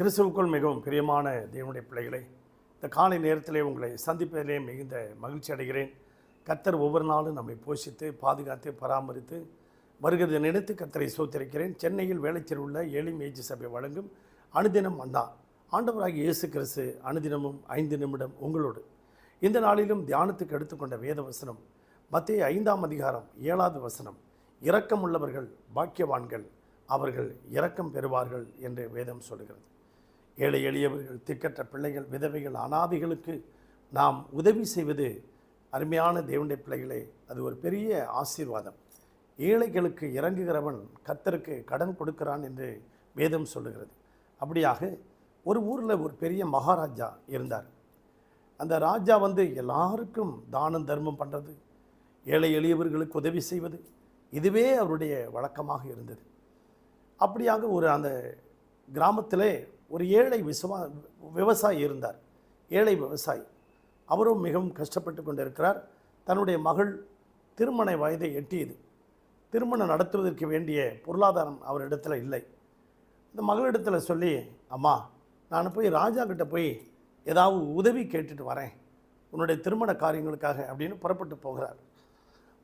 கிறிஸ்துவுக்குள் மிகவும் பிரியமான தேவனுடைய பிள்ளைகளை இந்த காலை நேரத்திலே உங்களை சந்திப்பதிலே மிகுந்த மகிழ்ச்சி அடைகிறேன். கத்தர் ஒவ்வொரு நாளும் நம்மை போஷித்து பாதுகாத்து பராமரித்து வருகிறது நினைத்து கத்தரை சோத்திருக்கிறேன். சென்னையில் வேலைச்சல் உள்ள ஏழை மேய்ச்சி சபை வழங்கும் அனுதினம் அண்ணா. ஆண்டவராகிய இயேசு கிறிஸ்து அனுதினமும் ஐந்து நிமிடம் உங்களோடு. இந்த நாளிலும் தியானத்துக்கு எடுத்துக்கொண்ட வேத வசனம் மத்திய ஐந்தாம் அதிகாரம் ஏழாவது வசனம் இரக்கம் உள்ளவர்கள் பாக்கியவான்கள் அவர்கள் இரக்கம் பெறுவார்கள் என்று வேதம் சொல்கிறது ஏழை எளியவர்கள் திக்கற்ற பிள்ளைகள் விதவைகள் அனாதைகளுக்கு நாம் உதவி செய்வது அருமையான தேவனுடைய பிள்ளைகளே அது ஒரு பெரிய ஆசீர்வாதம். ஏழைகளுக்கு இறங்குகிறவன் கத்தருக்கு கடன் கொடுக்கிறான் என்று வேதம் சொல்லுகிறது. அப்படியாக ஒரு ஊரில் ஒரு பெரிய மகாராஜா இருந்தார். அந்த ராஜா வந்து எல்லாருக்கும் தானம் தர்மம் பண்ணுறது ஏழை எளியவர்களுக்கு உதவி செய்வது இதுவே அவருடைய வழக்கமாக இருந்தது. அப்படியாக ஒரு அந்த கிராமத்திலே ஒரு ஏழை விசுவா விவசாயி இருந்தார். ஏழை விவசாயி. அவரும் மிகவும் கஷ்டப்பட்டு கொண்டிருக்கிறார். தன்னுடைய மகள் திருமண வயதை எட்டியது. திருமணம் நடத்துவதற்கு வேண்டிய பொருளாதாரம் அவரிடத்தில் இல்லை. இந்த மகளிடத்தில் சொல்லி அம்மா நான் போய் ராஜா கிட்ட போய் ஏதாவது உதவி கேட்டுட்டு வரேன். உன்னுடைய திருமண காரியங்களுக்காக அப்படின்னு புறப்பட்டு போகிறார்.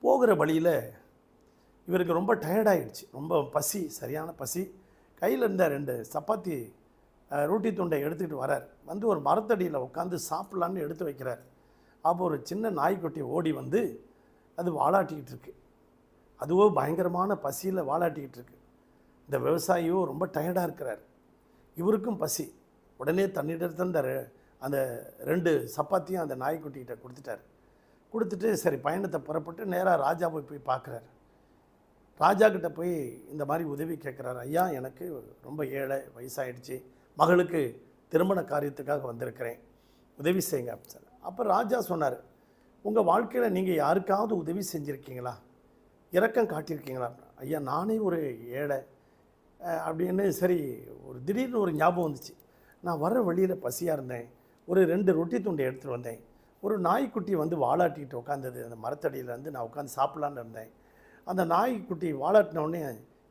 போகிற வழியில் இவருக்கு ரொம்ப டயர்டாயிடுச்சு ரொம்ப பசி சரியான பசி. கையில் இருந்த ரெண்டு சப்பாத்தி ரூட்டி துண்டை எடுத்துக்கிட்டு வரார். வந்து ஒரு மரத்தடியில் உட்காந்து சாப்பிட்லான்னு எடுத்து வைக்கிறார். அப்போ ஒரு சின்ன நாய்க்குட்டி ஓடி வந்து அது வாலாட்டிக்கிட்டு இருக்கு. அதுவோ பயங்கரமான பசியில் வாலாட்டிக்கிட்டு இருக்கு. இந்த விவசாயியோ ரொம்ப டயர்டாக இருக்கிறார். இவருக்கும் பசி. உடனே தன்னிடத்தில் அந்த அந்த ரெண்டு சப்பாத்தியும் அந்த நாய்க்குட்டிகிட்ட கொடுத்துட்டார். கொடுத்துட்டு சரி பயணத்தை புறப்பட்டு நேராக ராஜா போய் போய் பார்க்குறாரு. ராஜா கிட்ட போய் இந்த மாதிரி உதவி கேட்குறாரு. ஐயா எனக்கு ரொம்ப ஏழை வயசாகிடுச்சு மகளுக்கு திருமண காரியத்துக்காக வந்திருக்கிறேன். உதவி செய்யுங்க அப்படின்னு சொன்னார். அப்போ ராஜா சொன்னார் உங்கள் வாழ்க்கையில் நீங்கள் யாருக்காவது உதவி செஞ்சுருக்கீங்களா? இரக்கம் காட்டியிருக்கீங்களா? ஐயா நானே ஒரு ஏழை. அப்படின்னு சரி ஒரு திடீர்னு ஒரு ஞாபகம் வந்துச்சு. நான் வர வழியில் பசியாக இருந்தேன். ஒரு ரெண்டு ரொட்டி துண்டை எடுத்துகிட்டு வந்தேன். ஒரு நாய்க்குட்டி வந்து வாளாட்டிகிட்டு உட்காந்தது அந்த மரத்தடியில் வந்து நான் உட்காந்து சாப்பிட்லான்னு இருந்தேன். அந்த நாய்க்குட்டி வாளாட்டினோடனே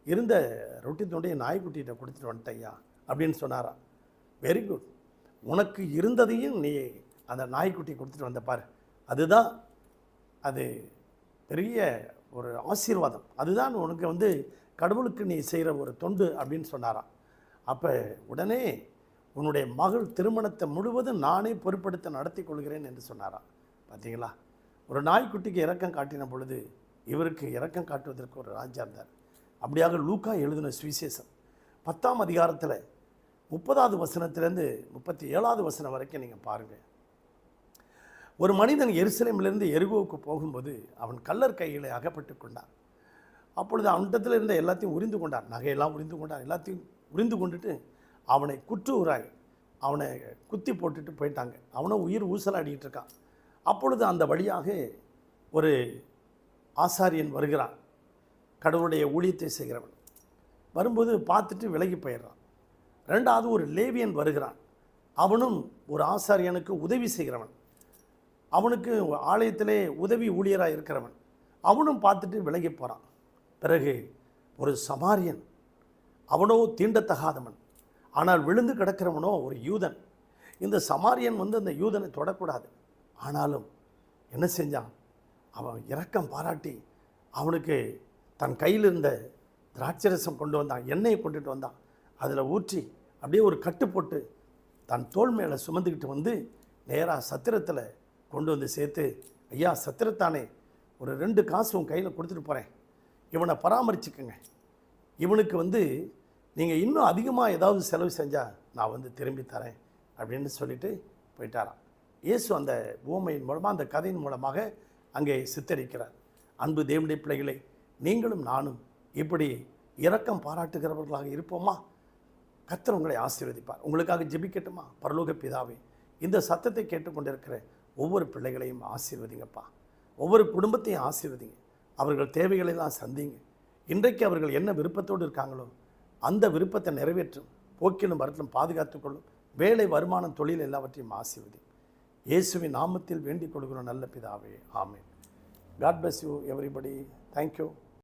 இருந்த ரொட்டி துண்டையை நாய்க்குட்டிகிட்ட கொடுத்துட்டு வந்துட்டேன் ஐயா. அப்படின்னு சொன்னாராம் வெரி குட் உனக்கு இருந்ததையும் நீ அந்த நாய்க்குட்டி கொடுத்துட்டு வந்த பாரு. அதுதான் அது பெரிய ஒரு ஆசீர்வாதம். அதுதான் உனக்கு வந்து கடவுளுக்கு நீ செய்கிற ஒரு தொண்டு அப்படின்னு சொன்னாராம் அப்போ உடனே உன்னுடைய மகள் திருமணத்தை முழுவதும் நானே பொறுப்படுத்த நடத்தி கொள்கிறேன் என்று சொன்னாராம் பார்த்தீங்களா? ஒரு நாய்க்குட்டிக்கு இறக்கம் காட்டின பொழுது இவருக்கு இரக்கம் காட்டுவதற்கு ஒரு ராஜா இருந்தார். அப்படியாக லூக்கா எழுதின சுவிசேஷம். பத்தாம் அதிகாரத்தில் முப்பதாவது வசனத்திலேருந்து முப்பத்தி ஏழாவது வசனம் வரைக்கும் நீங்கள் பாருங்கள் ஒரு மனிதன் எருசலேமிலிருந்து எருகோவுக்கு போகும்போது அவன் கல்லர் கையில் அகப்பட்டு கொண்டான். அப்பொழுது அவனிடத்தில் இருந்த எல்லாத்தையும் உரிந்து கொண்டான். நகையெல்லாம் உரிந்து கொண்டான். எல்லாத்தையும் உரிந்து கொண்டுட்டு அவனை குற்றூராய் அவனை குத்தி போட்டுட்டு போயிட்டாங்க. அவனும் உயிர் ஊசலாடிக்கிட்டு இருக்கான். அப்பொழுது அந்த வழியாக ஒரு ஆசாரியன் வருகிறான். கடவுளுடைய ஊழியத்தை செய்கிறவன். வரும்போது பார்த்துட்டு விலகி போயிடுறான். ரெண்டாவது ஒரு லேவியன் வருகிறான். அவனும் ஒரு ஆசாரியனுக்கு உதவி செய்கிறவன். அவனுக்கு ஆலயத்திலே உதவி ஊழியராக இருக்கிறவன். அவனும் பார்த்துட்டு விலகி போகிறான் பிறகு ஒரு சமாரியன் அவனோ தீண்டத்தகாதவன். ஆனால் விழுந்து கிடக்கிறவனோ ஒரு யூதன். இந்த சமாரியன் வந்து அந்த யூதனை தொடக்கூடாது. ஆனாலும் என்ன செஞ்சான்? அவன் இரக்கம் பாராட்டி அவனுக்கு தன் கையில் இருந்த திராட்சரசம் கொண்டு வந்தான் எண்ணெயை கொண்டுட்டு வந்தான். அதில் ஊற்றி அப்படியே ஒரு கட்டு போட்டு தன் தோள் மேலே சுமந்துக்கிட்டு வந்து நேராக சத்திரத்தில் கொண்டு வந்து சேர்த்து ஐயா சத்திரத்தானே ஒரு ரெண்டு காசு உன் கையில் கொடுத்துட்டு போகிறேன் இவனை பராமரிச்சுக்கோங்க. இவனுக்கு வந்து நீங்கள் இன்னும் அதிகமாக ஏதாவது செலவு செஞ்சால் நான் வந்து திரும்பி தரேன் அப்படின்னு சொல்லிட்டு போயிட்டாராம். இயேசு அந்த ஊமையின் மூலமாக அந்த கதையின் மூலமாக அங்கே சித்தரிக்கிறார். அன்பு தேவனுடைய பிள்ளைகளை நீங்களும் நானும் இப்படி இரக்கம் பாராட்டுகிறவர்களாக இருப்போமா? கத்தர் உங்களை ஆசீர்வதிப்பார். உங்களுக்காக ஜெபிக்கட்டுமா? பரலோக பிதாவே இந்த சத்தத்தை கேட்டுக்கொண்டிருக்கிற ஒவ்வொரு பிள்ளைகளையும் ஆசீர்வதிங்கப்பா. ஒவ்வொரு குடும்பத்தையும் ஆசீர்வதிங்க. அவர்கள் தேவைகளெல்லாம் சந்திங்க. இன்றைக்கு அவர்கள் என்ன விருப்பத்தோடு இருக்காங்களோ அந்த விருப்பத்தை நிறைவேற்றும் போக்கிலும் வரத்திலும் பாதுகாத்துக்கொள்ளும் வேலை வருமானம் தொழில் எல்லாவற்றையும் ஆசீர்வதி. இயேசுவின் நாமத்தில் வேண்டிக் கொள்கிறோம் நல்ல பிதாவே. ஆமென். God bless you everybody thank you